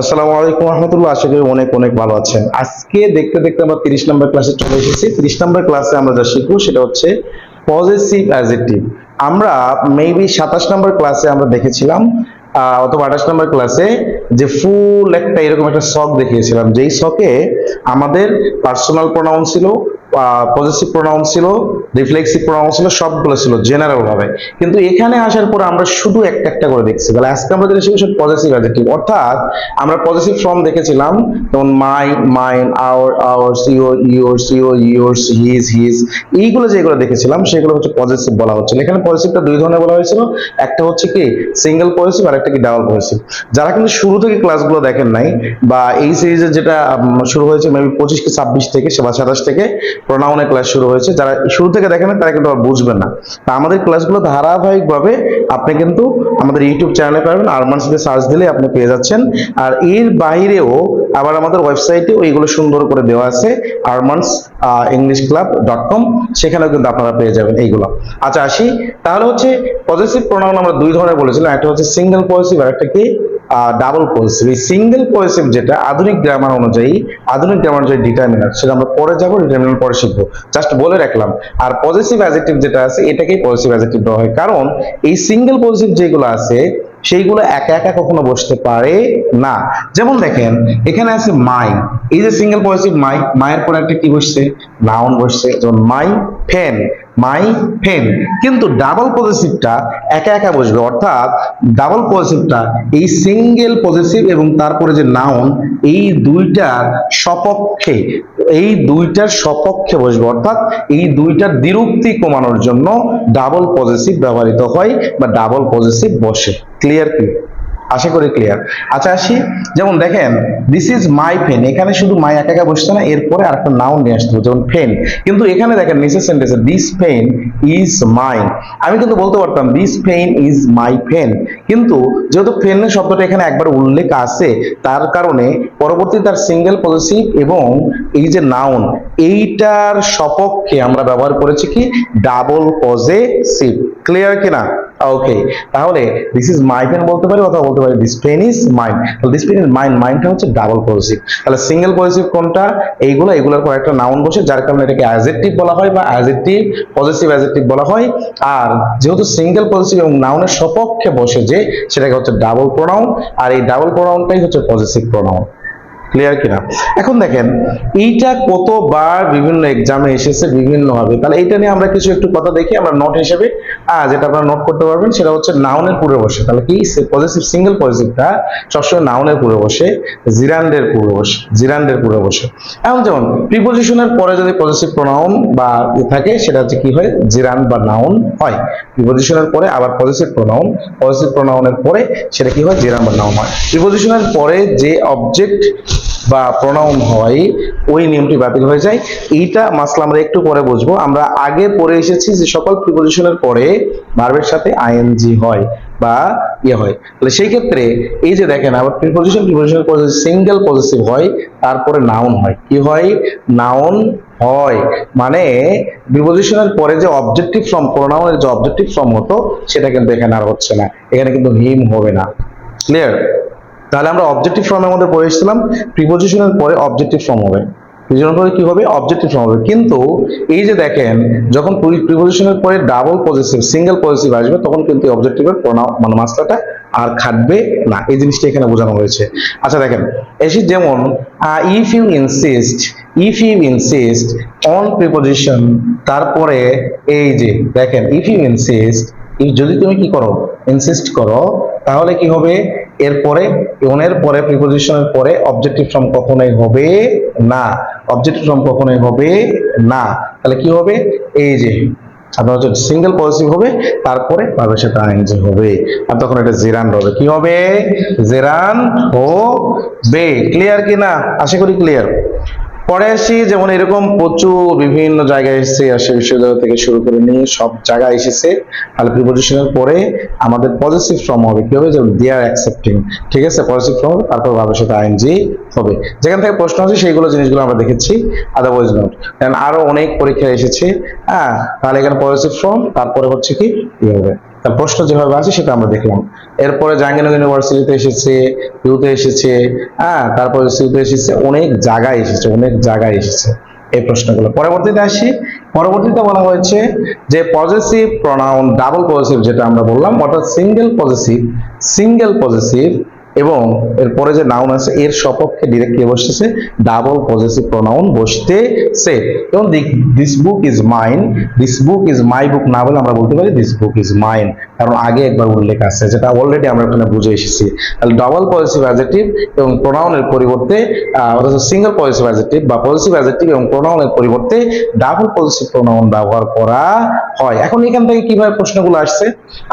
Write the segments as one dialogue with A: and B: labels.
A: আসসালামু আলাইকুম রহমতুল্লাহ, আশা করি অনেক অনেক ভালো আছেন। আজকে দেখতে দেখতে আমরা তিরিশ নম্বর ক্লাসে চলে এসেছি। তিরিশ নম্বর ক্লাসে আমরা যা শিখব সেটা হচ্ছে পজিটিভ অ্যাজেক্টিভ আমরা মেবি সাতাশ নম্বর ক্লাসে আমরা দেখেছিলাম অথবা আঠাশ নম্বর ক্লাসে যে ফুল একটা এরকম একটা শখ দেখিয়েছিলাম। যেই শখে আমাদের পার্সোনাল প্রোনাউন ছিল পজিটিভ প্রোনাউন ছিল রিফ্লেক্সিভ প্রোনাউন ছিল, সবগুলো ছিল জেনারেল ভাবে। কিন্তু এখানে আসার পর আমরা শুধু একটা একটা করে দেখছি। তাহলে আজকে আমরা যেটা শিখব পজিটিভ অ্যাডজেক্টিভ অর্থাৎ আমরা পজিটিভ ফর্ম দেখেছিলাম, যেমন my mine our ours your yours your yours his his এইগুলো যেগুলো দেখেছিলাম, সেগুলো হচ্ছে পজিটিভ বলা হচ্ছিল এখানে পজিটিভটা দুই ধরনের বলা হয়েছিল। একটা হচ্ছে কি সিঙ্গেল পজিটিভ আর একটা কি ডাবল পজিটিভ যারা কিন্তু শুরু থেকে ক্লাসগুলো দেখেন নাই, বা এই সিরিজের যেটা শুরু হয়েছে মেবি পঁচিশ কি ছাব্বিশ থেকে, বা সাতাশ থেকে প্রোনাউনের ক্লাস শুরু হয়েছে। যারা শুরু থেকে দেখেন তারা কিন্তু বুঝবেন না। তা আমাদের ক্লাসগুলো ধারাবাহিকভাবে আপনি কিন্তু আমাদের ইউটিউব চ্যানেলে পাবেন আরমানসিতে সার্চ দিলে আপনি পেয়ে যাচ্ছেন। আর এর বাইরেও আবার আমাদের ওয়েবসাইটে এইগুলো সুন্দর করে দেওয়া আছে Arman's English club dot com সেখানেও কিন্তু আপনারা পেয়ে যাবেন এইগুলো। আচ্ছা আসি। তাহলে হচ্ছে পজিটিভ প্রোনাউন আমরা দুই ধরনের বলেছিলাম। একটা হচ্ছে সিঙ্গেল পজিটিভ আর একটা কি? ডাবল পজিটিভ এই সিঙ্গেল পজিটিভ যেটা আধুনিক গ্রামার অনুযায়ী, আধুনিক গ্রামার অনুযায়ী ডিটারমিনার সেটা আমরা পরে যাব ডিটারমিনার পরে শিখব। জাস্ট বলে রাখলাম। আর পজিটিভ অ্যাজেক্টিভ যেটা আছে, এটাকেই পজিটিভ অ্যাজেক্টিভ দেওয়া হয়। কারণ এই সিঙ্গেল পজিটিভ যেগুলো আছে, সেইগুলো একা একা কখনো বসতে পারে না। যেমন দেখেন, এখানে আছে মাই এই যে সিঙ্গেল পজিটিভ মাই মায়ের পরে একটা কি বসছে? নাউন বসছে। যেমন মাই ফেন মাই ফেন কিন্তু ডাবল পজিটিভটা একা একা বসবে। অর্থাৎ ডাবল পজিটিভটা এই সিঙ্গেল পজিটিভ এবং তারপরে যে নাউন এই দুইটার সপক্ষে, এই দুইটার সপক্ষে বসবে। অর্থাৎ এই দুইটার দ্বিরুক্তি কমানোর জন্য ডাবল পজিটিভ ব্যবহৃত হয় বা ডাবল পজিটিভ বসে। ক্লিয়ার কি? আশা করি ক্লিয়ার আচ্ছা আসি। যেমন দেখেন দিস ইজ মাই ফেন এখানে শুধু মাই একা একা বসছে না, এরপরে আরেকটা নাউন নিয়ে আসতে হবে, যেমন ফেন কিন্তু এখানে দেখেন, নিচের সেন্টেন্সে দিস পেন ইজ মাই আমি কিন্তু বলতে পারতাম দিস পেন ইজ মাই ফেন কিন্তু যেহেতু ফেন শব্দটা এখানে একবার উল্লেখ আছে, তার কারণে পরবর্তী তার সিঙ্গেল পজিটিভ এবং এই যে নাউন এইটার সপক্ষে আমরা ব্যবহার করেছি কি? ডাবল পজিটিভ ক্লিয়ার কিনা? ওকে তাহলে দিস ইজ মাই পেন বলতে পারি অথবা বলতে পারি দিস পেন ইজ মাইন তাহলে দিস পেন ইজ মাইন মাইনটা হচ্ছে ডাবল পজিটিভ তাহলে সিঙ্গেল পজিটিভ কোনটা? এইগুলো এগুলোর পর একটা নাউন বসে, যার কারণে এটাকে অ্যাজেক্টিভ বলা হয় বা অ্যাজেক্টিভ পজিটিভ অ্যাজেক্টিভ বলা হয়। আর যেহেতু সিঙ্গেল পজিটিভ এবং নাউনের সপক্ষে বসে যে, সেটাকে হচ্ছে ডাবল প্রোনাউন আর এই ডাবল প্রোনাউনটাই হচ্ছে পজিটিভ প্রোনাউন ক্লিয়ার কিনা? এখন দেখেন, এইটা কতবার বিভিন্ন এক্সামে এসেছে বিভিন্ন ভাবে তাহলে এইটা নিয়ে আমরা কিছু একটু কথা দেখি, আমরা নোট হিসেবে। যেটা আপনারা নোট করতে পারবেন সেটা হচ্ছে নাউনের পূর্বে বসে। তাহলে কি? পজিটিভ সিঙ্গেল পজিটিভটা সবসময় নাউনের পূর্বে বসে জিরান্ডের পূর্বে বসে জিরান্ডের পূর্বে বসে। এখন যেমন প্রিপোজিশনের পরে যদি পজিটিভ প্রোনাউন বা থাকে, সেটা হচ্ছে কি হয়? জিরান বা নাউন হয়। প্রিপোজিশনের পরে আবার পজিটিভ প্রোনাউন পজিটিভ প্রোনাউনের পরে সেটা কি হয়? জিরান বা নাউন হয়। প্রিপোজিশনের পরে যে অবজেক্ট বা প্রোনাউন হয়, ওই নিয়মটি বাতিল হয়ে যায়। এইটা মাসলা আমরা একটু পরে বুঝব। আমরা আগে পড়ে এসেছি যে সকল প্রিপোজিশনের পরে ভার্বের সাথে আইএনজি হয় বা ইয়ে হয়। তাহলে সেই ক্ষেত্রে এই যে দেখেন, আবার প্রিপোজিশন প্রিপোজিশনের পরে সিঙ্গেল পজিটিভ হয়, তারপরে নাউন হয়। কি হয়? নাউন হয়। মানে প্রিপোজিশনের পরে যে অবজেক্টিভ ফর্ম প্রোনাউনের যে অবজেক্টিভ ফর্ম হতো, সেটা কিন্তু এখানে আর হচ্ছে না। এখানে কিন্তু হিম হবে না। ক্লিয়ার তাহলে আমরা অবজেক্টিভ ফর্মের মধ্যে পড়ে এসেছিলাম প্রিপোজিশনের পরে অবজেক্টিভ ফর্ম হবে। প্রিপোজিশনের পরে কি হবে? অবজেক্টিভ ফর্ম হবে। কিন্তু এই যে দেখেন, যখন প্রিপোজিশনের পরে ডাবল পজিটিভ সিঙ্গেল পজিটিভ আসবে, তখন কিন্তু অবজেক্টিভের মানে মাসলাটা আর খাটবে না। এই জিনিসটা এখানে বোঝানো হয়েছে। আচ্ছা দেখেন, এসি যেমন if you insist if you insist on preposition তারপরে এই যে, দেখেন ইফ ইউ ইনসিস্ট যদি তুমি কি করো ইনসিস্ট করো, তাহলে কি হবে? এরপরে ওনের পরে প্রিপোজিশনের পরে অবজেক্টিভ ফর্ম কখনোই হবে না। অবজেক্টিভ ফর্ম কখনোই হবে না। তাহলে কি হবে? এই যে, আপনার হচ্ছে সিঙ্গেল পজিটিভ হবে, তারপরে ভাবের সাথে আইনজি হবে। আর তখন এটা জেরান হবে। কি হবে? জেরান হবে। ক্লিয়ার কি না আশা করি ক্লিয়ার পরে আসি, যেমন এরকম প্রচুর বিভিন্ন জায়গায় এসেছে আসে বিশ্ববিদ্যালয় থেকে শুরু করে নিয়ে সব জায়গায় এসেছে। তাহলে প্রিপোজিশনের পরে আমাদের পজিটিভ ফর্ম হবে। কি হবে? যেমন দে আর অ্যাকসেপ্টিং ঠিক আছে? পজিটিভ ফর্ম তারপর ভাবের সাথে আইনজি হবে। যেখান থেকে প্রশ্ন আছে সেইগুলো জিনিসগুলো আমরা দেখেছি আদারওয়াইজ নোট দেন আরও অনেক পরীক্ষা এসেছে। হ্যাঁ তাহলে এখানে পজিটিভ ফর্ম তারপরে হচ্ছে কি কি হবে? তার প্রশ্ন যেভাবে আছে সেটা আমরা দেখলাম। এরপরে জাহাঙ্গীরনগর ইউনিভার্সিটিতে এসেছে ইউতে এসেছে হ্যাঁ তারপরে সিউতে এসেছে, অনেক জায়গায় এসেছে, অনেক জায়গায় এসেছে এই প্রশ্নগুলো। পরবর্তীতে আসি। পরবর্তীতে বলা হয়েছে যে পজিটিভ প্রনাউন ডাবল পজিটিভ যেটা আমরা বললাম, অর্থাৎ সিঙ্গেল পজিটিভ সিঙ্গেল পজিটিভ এবং এরপরে যে নাউন আছে, এর সপক্ষে ডিরেক্টলি বসতেছে ডাবল পজেসিভ প্রোনাউন বসতেছে। এবং this book is mine this book is my book না বলে আমরা বলতে পারি দিস বুক ইজ মাইন কারণ আগে একবার উল্লেখ আছে, যেটা অলরেডি আমরা এখানে বুঝে এসেছি। তাহলে ডাবল পজিটিভ অ্যাজেটিভ এবং প্রোনাউনের পরিবর্তে অর্থাৎ সিঙ্গেল পজিটিভ অ্যাজেটিভ বা পজিটিভ অ্যাজেটিভ এবং প্রোনাউনের পরিবর্তে ডাবল পজিটিভ প্রোনাউন ব্যবহার করা হয়। এখন এখান থেকে কীভাবে প্রশ্নগুলো আসছে?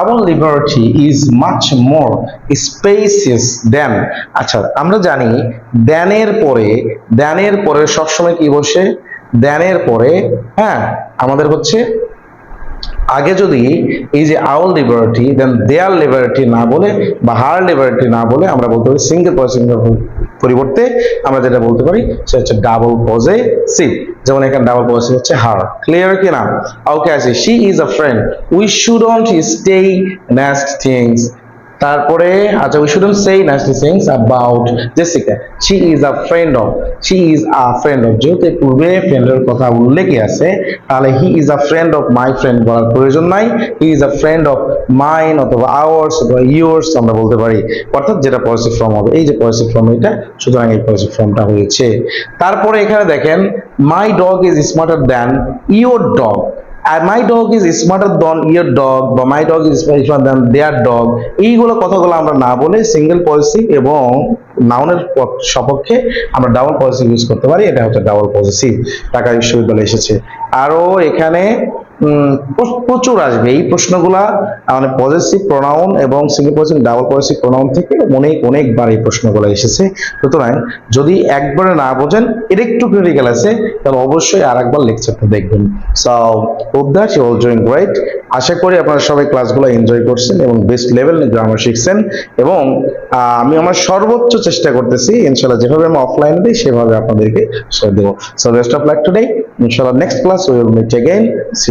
A: Our liberty is much more spacious than আচ্ছা আমরা জানি দেনের পরে দেনের পরে সবসময় কি বসে? দেনের পরে হ্যাঁ আমাদের হচ্ছে আগে যদি এই যে আউল লিবার্টি দেন দেয়ার লিবার্টি না বলে বা হার লিবার্টি না বলে আমরা বলতে পারি সিঙ্গেল পার্সন পরিবর্তে আমরা যেটা বলতে পারি সেটা হচ্ছে ডাবল পজিটিভ যেমন এখানে ডাবল পজিটিভ হচ্ছে হার। ক্লিয়ার কি না? ওকে আছে she is a friend we shouldn't stay next things তারপরে আচ্ছা we shouldn't say nicely things about Jessica she is a friend of she is a friend of যেহেতু পূর্বে ফ্রেন্ডের কথা উল্লেখই আছে, তাহলে he is a friend of my friend বলার প্রয়োজন নাই। He is a friend of mine অথবা আওয়ার্স অথবা ইয়ার্স আমরা বলতে পারি। অর্থাৎ যেটা পজিটিভ ফর্ম হবে, এই যে পজিটিভ ফর্ম এটা সুতরাং এই পজিটিভ ফর্মটা হয়েছে। তারপরে এখানে দেখেন my dog is smarter than your dog my dog is smarter than your dog বা my dog is smarter than their dog এইগুলো কথাগুলো আমরা না বলে সিঙ্গেল পলিসি এবং নাউনের সপক্ষে আমরা ডাবল পলিসি ইউজ করতে পারি। এটা হচ্ছে ডাবল পজিসিভ ঢাকা বিশ্ববিদ্যালয়ে এসেছে। আরও এখানে প্রচুর আসবে। এই প্রশ্নগুলা মানে পজিটিভ প্রোনাউন এবং single positive double positive pronoun থেকে অনেক, অনেকবার এই প্রশ্নগুলো এসেছে। সুতরাং যদি একবারে না বোঝেন, এটা একটু ক্রিটিক্যাল আছে, তাহলে অবশ্যই আর একবার লেকচারটা দেখবেন। So hope that you all doing great আশা করি আপনারা সবাই ক্লাসগুলো এনজয় করছেন এবং বেস্ট লেভেল গ্রামার শিখছেন। এবং আমি আমার সর্বোচ্চ চেষ্টা করতেছি ইনশাল্লাহ যেভাবে আমি অফলাইনে দিই, সেভাবে আপনাদেরকে দেবো। So best of luck today ইনশাল্লাহ next class will meet again see